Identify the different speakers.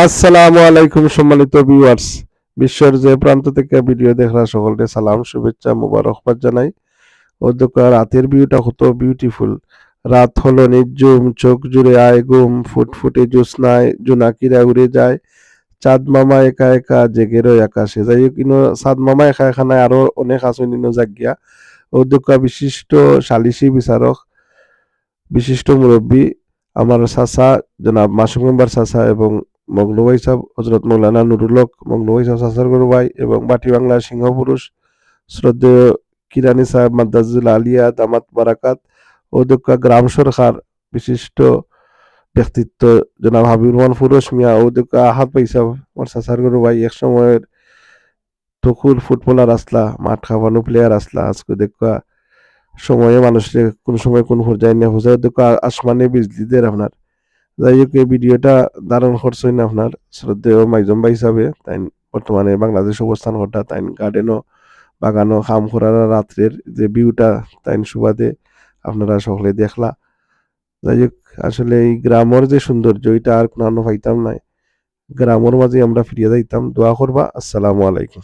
Speaker 1: আসসালামু আলাইকুম, সম্মানিত ভিউয়ার্স বিশ্বের যে প্রান্ত থেকে ভিডিও দেখরা সকলকে সালাম, শুভেচ্ছা মুবারকবাদ জানাই। অধ্যক্ষ রাতের ভিউটা কত বিউটিফুল রাত হলো নির্জুম চোখ জুড়ে আয় ঘুম, ফুটফুটে জ্যোৎস্নায় জোনাকিরা উড়ে যায়। চাঁদ মামা একা একা জেগে রয় আকাশে। যাই হোক ইনো চাঁদ মামা একা নাই, আরও অনেক আছে নিনো জাগিয়া। অধ্যক্ষ বিশিষ্ট সালিসি বিচারক, বিশিষ্ট মুরব্বী, আমার চাচা, জনাব মাসুম মেম্বার চাচা এবং মগলুবাই সাহেব হজরত মৌলানা নুরুলক মগলুবাই সাহেব সাসার গরুবাই এবং বাটি বাংলার সিংহপুরুষ শ্রদ্ধেয় কিরানি সাহেব মাদ্দাজুল আলিয়া, দামাত বারাকাত অধ্যক্ষ গ্রাম সরকার বিশিষ্ট ব্যক্তিত্ব জনাব হাবিবুর রহমান ফুরোস মিয়া অধ্যক্ষ আহাত ভাই আমার সাসার গরুবাই এক সময়ের তকুর ফুটবলার আসলা, মাঠ খাওয়ানো প্লেয়ার আসলা। আজকে দেখা সময়ে মানুষের কোন সময় কোন পর্যায়ে নিয়ে বোঝায় অধ্যক্ষ আসমানে বিজলি বিজলিদের আপনার। যাই হোক এই ভিডিওটা দারুণ করছেন আপনার। শ্রদ্ধেয় মাইজম ভাই হিসাবে, তাই বর্তমানে বাংলাদেশ অবস্থান ঘটা তাই গার্ডেনও বাগানও খাম করার রাত্রের যে ভিউটা তাই সুবাদে আপনারা সকলে দেখলা। যাই হোক আসলে এই গ্রামের যে সৌন্দর্য, এটা আর কোনো পাইতাম নাই। গ্রামের মাঝে আমরা ফিরিয়ে যাইতাম। দোয়া করবা। আসসালামু আলাইকুম।